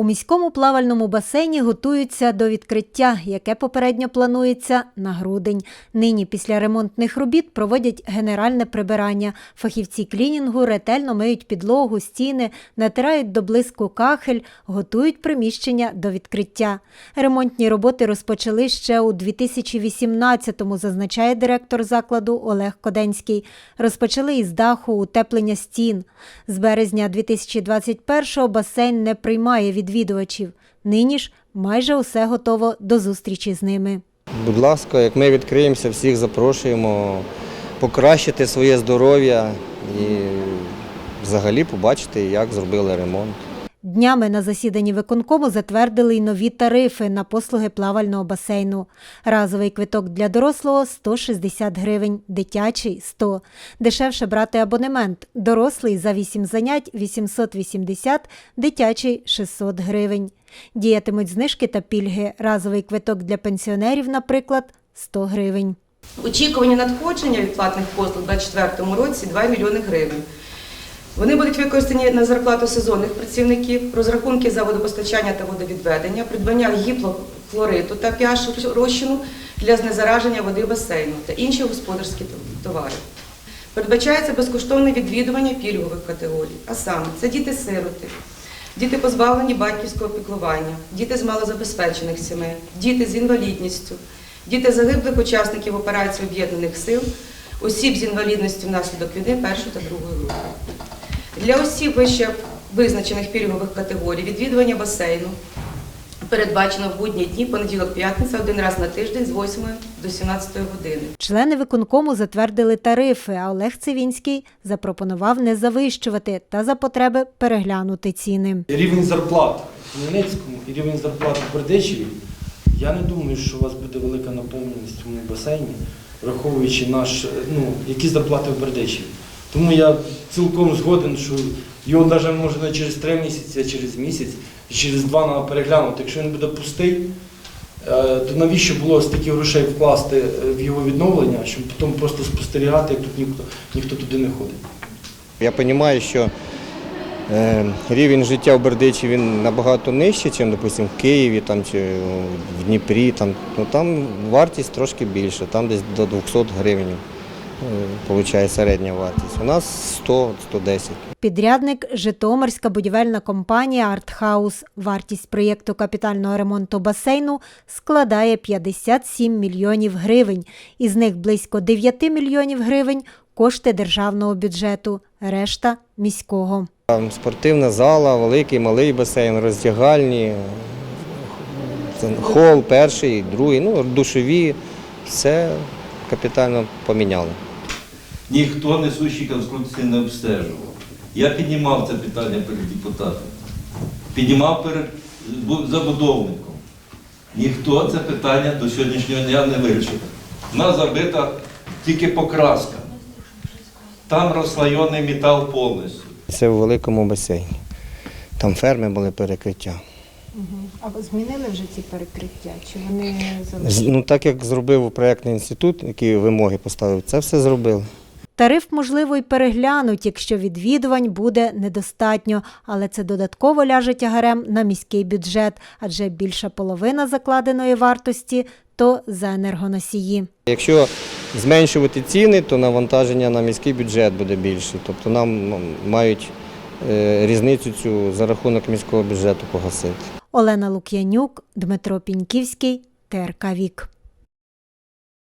У міському плавальному басейні готуються до відкриття, яке попередньо планується на грудень. Нині після ремонтних робіт проводять генеральне прибирання. Фахівці клінінгу ретельно миють підлогу, стіни, натирають до блиску кахель, готують приміщення до відкриття. Ремонтні роботи розпочали ще у 2018-му, зазначає директор закладу Олег Коденський. Розпочали із даху утеплення стін. З березня 2021-го басейн не приймає відвідувачів. Нині ж майже усе готово до зустрічі з ними. Будь ласка, як ми відкриємося, всіх запрошуємо покращити своє здоров'я і взагалі побачити, як зробили ремонт. Днями на засіданні виконкому затвердили й нові тарифи на послуги плавального басейну. Разовий квиток для дорослого 160 гривень, дитячий 100. Дешевше брати абонемент. Дорослий за 8 занять 880, дитячий 600 гривень. Діятимуть знижки та пільги. Разовий квиток для пенсіонерів, наприклад, 100 гривень. Очікувані надходження від платних послуг у 2024 році 2 мільйони гривень. Вони будуть використані на зарплату сезонних працівників, розрахунки за водопостачання та водовідведення, придбання гіплохлориту та pH розчину для знезараження води басейну та інші господарські товари. Передбачається безкоштовне відвідування пільгових категорій, а саме це діти-сироти, діти позбавлені батьківського піклування, діти з малозабезпечених сімей, діти з інвалідністю, діти загиблих учасників операції об'єднаних сил, осіб з інвалідністю внаслідок війни першої та другої групи. Для осіб вище визначених пільгових категорій відвідування басейну передбачено в будні дні, понеділок, п'ятниця, один раз на тиждень з 8 до 17 години. Члени виконкому затвердили тарифи, а Олег Цивінський запропонував не завищувати та за потреби переглянути ціни. Рівень зарплат в Хмельницькому і рівень зарплат в Бердичеві, я не думаю, що у вас буде велика наповненість в цьому басейні, враховуючи наш, ну, які зарплати в Бердичеві. Тому я цілком згоден, що його навіть може не через три місяці, а через місяць, через два треба переглянути. Якщо він буде пустий, е, то навіщо було стільки грошей вкласти е, в його відновлення, щоб потім просто спостерігати, як тут ніхто, ніхто туди не ходить. Я розумію, що е, рівень життя в Бердичі він набагато нижчий, ніж, допустимо, в Києві там, чи в Дніпрі. Там, ну, там вартість трошки більша, там десь до 200 гривень. Виходить середня вартість. У нас 100-110. Підрядник Житомирська будівельна компанія Артхаус. Вартість проєкту капітального ремонту басейну складає 57 мільйонів гривень. Із них близько 9 мільйонів гривень кошти державного бюджету, решта міського. Там Спортивна зала, великий, малий басейн, роздягальні, хол перший, другий, ну, душові. Все капітально поміняли. Ніхто несущі конструкції не обстежував. Я піднімав це питання перед депутатом, піднімав перед забудовником. Ніхто це питання до сьогоднішнього дня не вирішив. У нас забита тільки покраска. Там розслойоний метал повністю. Це в великому басейні. Там ферми були перекриття. А змінили вже ці перекриття? Чи вони З- залишилися? Ну, так як зробив проєктний інститут, які вимоги поставив, це все зробили. Тариф, можливо, й переглянуть, якщо відвідувань буде недостатньо, але це додатково ляже тягарем на міський бюджет, адже більша половина закладеної вартості то за енергоносії. Якщо зменшувати ціни, то навантаження на міський бюджет буде більше. Тобто нам мають е, різницю цю за рахунок міського бюджету погасити. Олена Лук'янюк, Дмитро Піньківський, ТРК Вік.